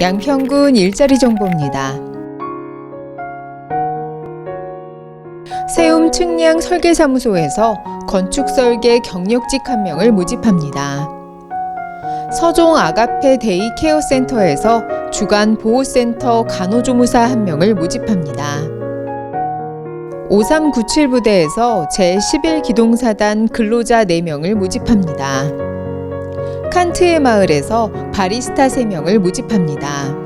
양평군 일자리 정보입니다. 세움 측량 설계사무소에서 건축 설계 경력직 한 명을 모집합니다. 서종 아가페 데이 케어 센터에서 주간 보호센터 간호조무사 한 명을 모집합니다. 5397 부대에서 제11기동사단 근로자 4명을 모집합니다. 칸트의 마을에서 바리스타 3명을 모집합니다.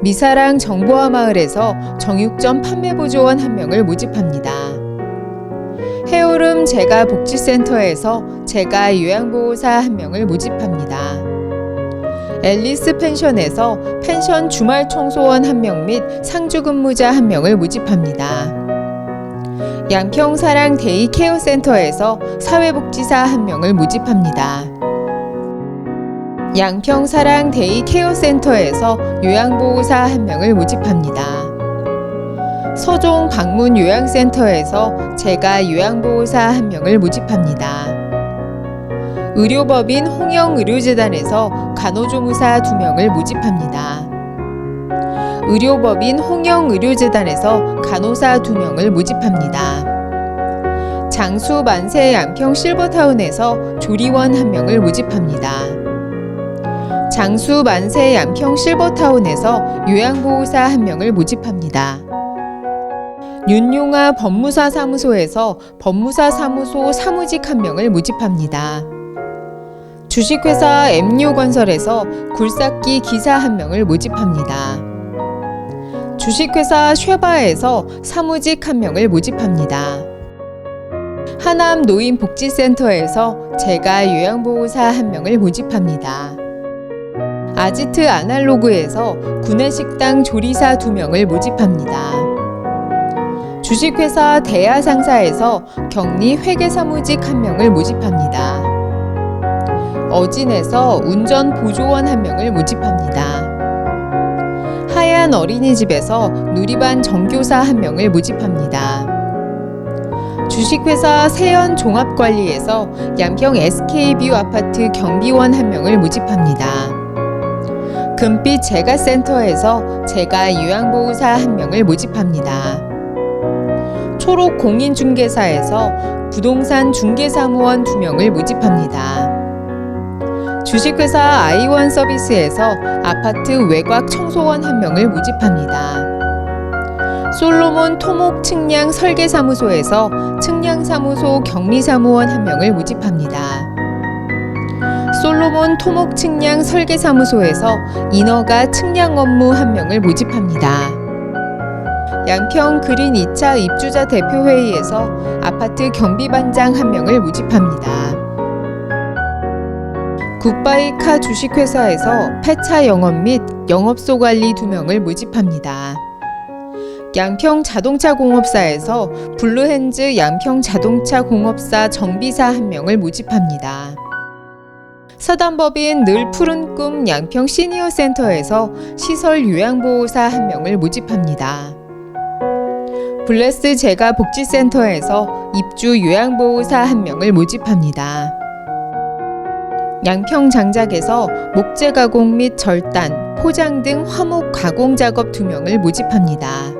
미사랑 정보화 마을에서 정육점 판매보조원 1명을 모집합니다. 해오름 재가 복지센터에서 재가 요양보호사 1명을 모집합니다. 앨리스 펜션에서 펜션 주말 청소원 1명 및 상주 근무자 1명을 모집합니다. 양평사랑 데이케어 센터에서 사회복지사 1명을 모집합니다. 양평사랑 데이 케어 센터에서 요양보호사 1명을 모집합니다. 서종 방문 요양센터에서 제가 요양보호사 1명을 모집합니다. 의료법인 홍영의료재단에서 간호조무사 2명을 모집합니다. 의료법인 홍영의료재단에서 간호사 2명을 모집합니다. 장수 만세 양평 실버타운에서 조리원 1명을 모집합니다. 장수 만세 양평 실버타운에서 요양보호사 1명을 모집합니다. 윤용아 법무사 사무소에서 법무사 사무소 사무직 1명을 모집합니다. 주식회사 엠뉴건설에서 굴삭기 기사 1명을 모집합니다. 주식회사 쉐바에서 사무직 1명을 모집합니다. 하남 노인복지센터에서 제가 요양보호사 1명을 모집합니다. 아지트 아날로그에서 구내식당 조리사 2명을 모집합니다. 주식회사 대하상사에서 격리 회계사무직 1명을 모집합니다. 어진에서 운전 보조원 1명을 모집합니다. 하얀 어린이집에서 누리반 정교사 1명을 모집합니다. 주식회사 세연 종합관리에서 양평 SK뷰 아파트 경비원 1명을 모집합니다. 금빛 재가센터에서 재가 요양보호사 1명을 모집합니다. 초록 공인중개사에서 부동산 중개사무원 2명을 모집합니다. 주식회사 아이원 서비스에서 아파트 외곽 청소원 1명을 모집합니다. 솔로몬 토목 측량 설계사무소에서 측량사무소 격리사무원 1명을 모집합니다. 솔로몬 토목 측량 설계 사무소에서 인허가 측량 업무 1명을 모집합니다. 양평 그린 2차 입주자 대표회의에서 아파트 경비반장 1명을 모집합니다. 굿바이카 주식회사에서 폐차 영업 및 영업소 관리 2명을 모집합니다. 양평 자동차 공업사에서 블루핸즈 양평 자동차 공업사 정비사 1명을 모집합니다. 서단법인 늘 푸른 꿈 양평 시니어 센터에서 시설 요양보호사 1명을 모집합니다. 블레스 재가 복지센터에서 입주 요양보호사 1명을 모집합니다. 양평 장작에서 목재 가공 및 절단, 포장 등 화목 가공 작업 2명을 모집합니다.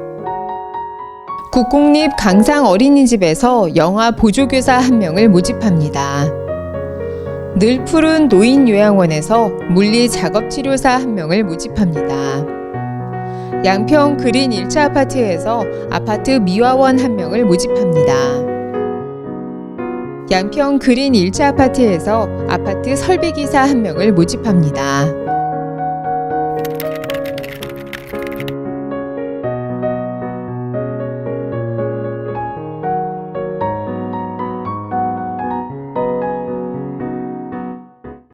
국공립 강상 어린이집에서 영아 보조교사 1명을 모집합니다. 늘 푸른 노인 요양원에서 물리 작업 치료사 1명을 모집합니다. 양평 그린 1차 아파트에서 아파트 미화원 1명을 모집합니다. 양평 그린 1차 아파트에서 아파트 설비기사 1명을 모집합니다.